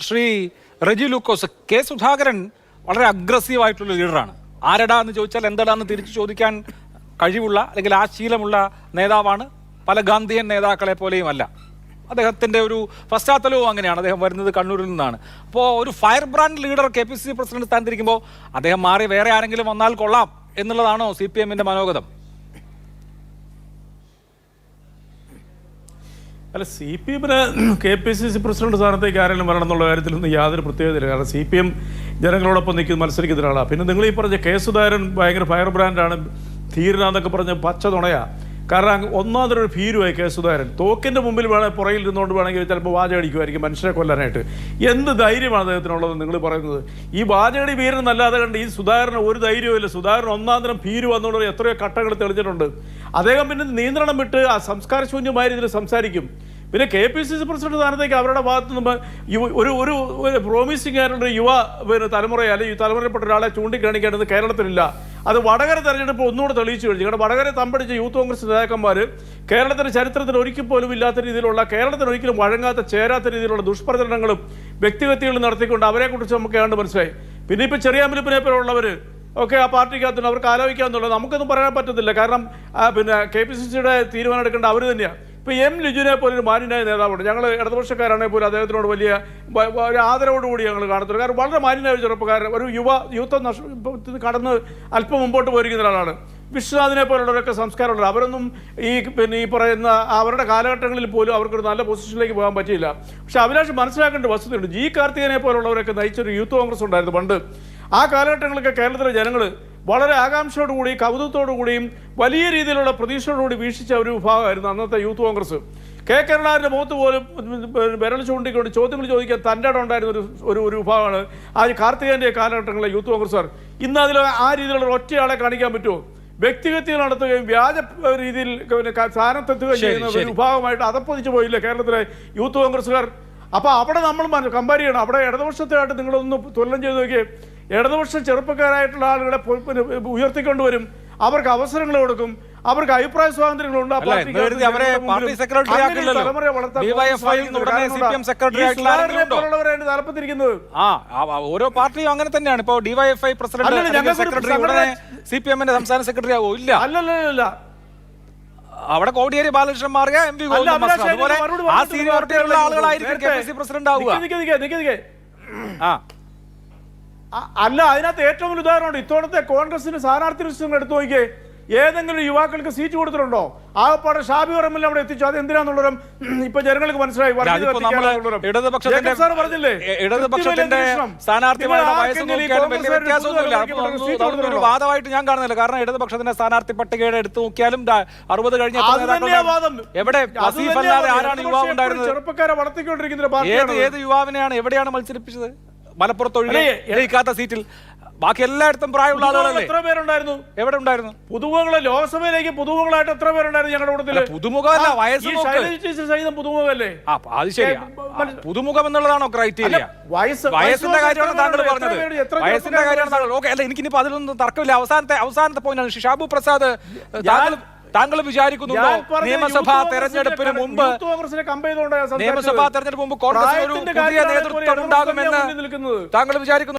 Shri Reji Lukose K Sudhakaran വളരെ aggressive ആയിട്ടുള്ള ലീഡറാണ് ആരടാ എന്ന് ചോദിച്ചാൽ എന്തടാ എന്ന് തിരിച്ചു ചോദിക്കാൻ കഴിവുള്ള അല്ലെങ്കിൽ ആ ശീലമുള്ള നേതാവാണ്. പല ഗാന്ധിയൻ നേതാക്കളെ പോലെയും അല്ല. അദ്ദേഹത്തിന്റെ ഒരു പശ്ചാത്തലവും അങ്ങനെയാണ്. അദ്ദേഹം വരുന്നത് കണ്ണൂരിൽ നിന്നാണ്. അപ്പോൾ ഒരു fire brand leader K P C C president സ്ഥാനത്തിരിക്കുമ്പോൾ അദ്ദേഹം മാറി വേറെ ആരെങ്കിലും വന്നാൽ കൊള്ളാം എന്നുള്ളതാണോ സി പി എമ്മിന്റെ മനോഗതം? അല്ല സി പി എമ്മിന് K P C C president സ്ഥാനത്തേക്ക് ആരെങ്കിലും വരണം എന്നുള്ള കാര്യത്തിലൊന്നും യാതൊരു പ്രത്യേകതയില്ല. കാരണം സി പി എം ജനങ്ങളോടൊപ്പം നിൽക്കുന്ന മത്സരിക്കുന്ന ഒരാളാണ്. പിന്നെ നിങ്ങൾ ഈ പറഞ്ഞ കെ സുധാകരൻ ഭയങ്കര ഫയർ ബ്രാൻഡാണ് ധീരനാന്നൊക്കെ പറഞ്ഞ പച്ച തുണയാ കാരണം ഒന്നാമതൊരു ഭീരുവായി കെ സുധാകരൻ. തോക്കിന്റെ മുമ്പിൽ വേണേൽ പുറകിൽ ഇരുന്നുകൊണ്ട് വേണമെങ്കിൽ ചിലപ്പോൾ വാചകടിക്കുമായിരിക്കും മനുഷ്യരെ കൊല്ലാനായിട്ട്. എന്ത് ധൈര്യമാണ് അദ്ദേഹത്തിനുള്ളത് നിങ്ങൾ പറയുന്നത്? ഈ വാചകടി ഭീരൻ എന്നല്ലാതെ കണ്ട് ഈ സുധാകരന് ഒരു ധൈര്യവുമില്ല. സുധാകരൻ ഒന്നാം തരം ഭീരു വന്നുകൊണ്ട് എത്രയോ കട്ടകൾ തെളിഞ്ഞിട്ടുണ്ട്. അദ്ദേഹം പിന്നെ നിയന്ത്രണം വിട്ട് ആ സംസ്കാരശൂന്യമായ രീതിയിൽ സംസാരിക്കും. പിന്നെ K P C C president സ്ഥാനത്തേക്ക് അവരുടെ ഭാഗത്ത് നിന്ന് ഒരു ഒരു പ്രോമിസിംഗ് ആയിട്ടുള്ള യുവ പിന്നെ തലമുറയെ അല്ലെങ്കിൽ തലമുറയിൽപ്പെട്ട ഒരാളെ ചൂണ്ടിക്കാണിക്കേണ്ടത് കേരളത്തിലില്ല. അത് വടകര തെരഞ്ഞെടുപ്പ് ഒന്നുകൂടെ തെളിയിച്ചു കഴിഞ്ഞു. കാരണം വടകര തമ്പടിച്ച യൂത്ത് കോൺഗ്രസ് നേതാക്കന്മാർ കേരളത്തിന്റെ ചരിത്രത്തിൽ ഒരിക്കൽ പോലും ഇല്ലാത്ത രീതിയിലുള്ള കേരളത്തിന് ഒരിക്കലും വഴങ്ങാത്ത ചേരാത്ത രീതിയിലുള്ള ദുഷ്പ്രചരണങ്ങളും വ്യക്തിഗതികളും നടത്തിക്കൊണ്ട് അവരെക്കുറിച്ച് നമുക്ക് ഏതാണ്ട് മനസ്സിലായി. പിന്നെ ഇപ്പൊ ചെറിയാമ്പലിപ്പിനെ പോലുള്ളവർ ഒക്കെ ആ പാർട്ടിക്കകത്തുണ്ട്. അവർക്ക് ആലോചിക്കാമെന്നുള്ളത് നമുക്കൊന്നും പറയാൻ പറ്റത്തില്ല. കാരണം പിന്നെ കെ പി സി സിയുടെ തീരുമാനം എടുക്കേണ്ട അവർ തന്നെയാണ് ഇപ്പൊ എം ലിജുനെ പോലെ ഒരു മാന്യനായ നേതാവുണ്ട്. ഞങ്ങൾ ഇടതുപക്ഷക്കാരാണെങ്കിൽ പോലും അദ്ദേഹത്തിനോട് വലിയ ഒരു ആദരവോടുകൂടി ഞങ്ങൾ കാണത്തുള്ളൂ. കാരണം വളരെ മാന്യനായ ഒരു ചെറുപ്പക്കാരൻ ഒരു യുവ യൂത്ത് നഷ്ട കടന്ന് അല്പം മുമ്പോട്ട് പോയിരിക്കുന്ന ഒരാളാണ്. വിശ്വനാഥിനെ പോലുള്ളവരൊക്കെ സംസ്കാരമുള്ളത് അവരൊന്നും ഈ പിന്നെ ഈ പറയുന്ന അവരുടെ കാലഘട്ടങ്ങളിൽ പോലും അവർക്കൊരു നല്ല പൊസിഷനിലേക്ക് പോകാൻ പറ്റിയില്ല. പക്ഷെ അഭിലാഷ് മനസ്സിലാക്കേണ്ട വസ്തുതയുണ്ട്. ജി കാർത്തികനെ പോലുള്ളവരൊക്കെ നയിച്ചൊരു യൂത്ത് കോൺഗ്രസ് ഉണ്ടായിരുന്നു പണ്ട്. ആ കാലഘട്ടങ്ങളൊക്കെ കേരളത്തിലെ ജനങ്ങൾ വളരെ ആകാംക്ഷയോടുകൂടി കൗതുകത്തോടുകൂടിയും വലിയ രീതിയിലുള്ള പ്രതീക്ഷയോടുകൂടി വീക്ഷിച്ച ഒരു വിഭാഗമായിരുന്നു അന്നത്തെ യൂത്ത് കോൺഗ്രസ്. കെ. കരുണാകരന്റെ മുഖത്ത് പോലും വിരൽ ചൂണ്ടിക്കൊണ്ട് ചോദ്യങ്ങൾ ചോദിക്കാൻ തന്റെ ഇടം ഉണ്ടായിരുന്ന ഒരു ഒരു ഒരു വിഭാഗമാണ് ആ കാർത്തികേന്റെ കാലഘട്ടങ്ങളിലെ യൂത്ത് കോൺഗ്രസ്സുകാർ. ഇന്ന് അതിൽ ആ രീതിയിലുള്ള ഒറ്റയാളെ കാണിക്കാൻ പറ്റുമോ? വ്യക്തിഗതികൾ നടത്തുകയും വ്യാജ രീതിയിൽ സ്ഥാനത്തെത്തുകയും ചെയ്യുന്ന ഒരു വിഭാഗമായിട്ട് അതപ്പൊതിച്ച് പോയില്ല കേരളത്തിലെ യൂത്ത് കോൺഗ്രസ്സുകാർ? അപ്പോൾ അവിടെ നമ്മൾ കമ്പയർ ചെയ്യണം. അവിടെ ഇടതുപക്ഷത്തെയായിട്ട് നിങ്ങളൊന്ന് തുലനം ചെയ്ത് നോക്കിയേ. ഇടതുപക്ഷ ചെറുപ്പക്കാരായിട്ടുള്ള ആളുകളെ ഉയർത്തിക്കൊണ്ടുവരും. അവർക്ക് അവസരങ്ങൾ കൊടുക്കും. അവർക്ക് അഭിപ്രായ സ്വാതന്ത്ര്യങ്ങളുണ്ട് ആ- ആ ഓരോ പാർട്ടിയും അങ്ങനെ തന്നെയാണ്. ഇപ്പോ ഡിവൈഎഫ്ഐ പ്രസിഡന്റ് സെക്രട്ടറി സംഘടന- ഉടനെ സി പി എമ്മിന്റെ സംസ്ഥാന സെക്രട്ടറി ആവോ? ഇല്ല. അല്ലല്ല അവിടെ കോടിയേരി ബാലകൃഷ്ണൻ മാറുക എം പി. അതുപോലെ ആ സീനിയോറിറ്റിയിലുള്ള ആളുകളായിരിക്കും കെ പി സി പ്രസിഡന്റ് ആവുക. ആ. അല്ല അതിനകത്ത് ഏറ്റവും വലിയ ഉദാഹരണമുണ്ട്. ഇത്തവണത്തെ കോൺഗ്രസിന് സ്ഥാനാർത്ഥി ലിസ്റ്റ് എടുത്തു നോക്കിയേ. ഏതെങ്കിലും യുവാക്കൾക്ക് സീറ്റ് കൊടുത്തിട്ടുണ്ടോ? ആകപ്പാടെ ഷാബി പറമ്പിൽ അവിടെ എത്തിച്ചു. അത് എന്തിനാന്നുള്ളവരും ഇപ്പൊ ജനങ്ങൾക്ക് മനസ്സിലായി. പറഞ്ഞില്ലേ? ഇടതുപക്ഷത്തിന്റെ. സ്ഥാനാർത്ഥിമാരുടെ വാദമായിട്ട് ഞാൻ കാണുന്നില്ല. കാരണം ഇടതുപക്ഷത്തിന്റെ സ്ഥാനാർത്ഥി പട്ടികയുടെ എടുത്തു നോക്കിയാലും അറുപത് കഴിഞ്ഞ. എവിടെ അത് വസീഫ് അല്ലാതെ ആരാണ് യുവാവ് ഉണ്ടായിരുന്നത്? ചെറുപ്പക്കാരെ വളർത്തിക്കൊണ്ടിരിക്കുന്ന ഏത് ഏത് യുവാവിനെയാണ് എവിടെയാണ് മത്സരിപ്പിച്ചത്? മലപ്പുറത്ത് ഒഴികെ ജയിക്കാത്ത സീറ്റിൽ ബാക്കി എല്ലായിടത്തും പ്രായമുള്ള ആളുകളല്ലേ? എത്ര പേരുണ്ടായിരുന്നു? എവിടെ ഉണ്ടായിരുന്നു? പുതുമുഖങ്ങൾ ലോക്സഭയിലേക്ക് പുതുമുഖങ്ങളായിട്ട് എത്ര പേരുണ്ടായിരുന്നു ഞങ്ങളുടെ കൂട്ടത്തിൽ? പുതുമുഖമല്ല, വയസ്സ് സഹിതം പുതുമുഖമല്ലേ? അത് ശരി പുതുമുഖം എന്നുള്ളതാണോ ക്രൈറ്റീരിയ വയസ്സ് വയസ്സിന്റെ കാര്യമാണ് താങ്കൾ പറഞ്ഞത്. വയസ്സിന്റെ കാര്യമാണ് താങ്കൾ ഓക്കെ അല്ല എനിക്കിനിപ്പോ അതിലൊന്നും തർക്കമില്ല. അവസാനത്തെ അവസാനത്തെ പോയിന്റാണ് ഷിഷാബു പ്രസാദ് താങ്കൾ താങ്കൾ വിചാരിക്കുന്നുണ്ടോ നിയമസഭാ തെരഞ്ഞെടുപ്പിന് മുമ്പ്. നിയമസഭാ തെരഞ്ഞെടുപ്പ് മുമ്പ് കോൺഗ്രസിന് ഒരു പുതിയ നേതൃത്വം ഉണ്ടാകുമെന്ന് താങ്കൾ വിചാരിക്കുന്നു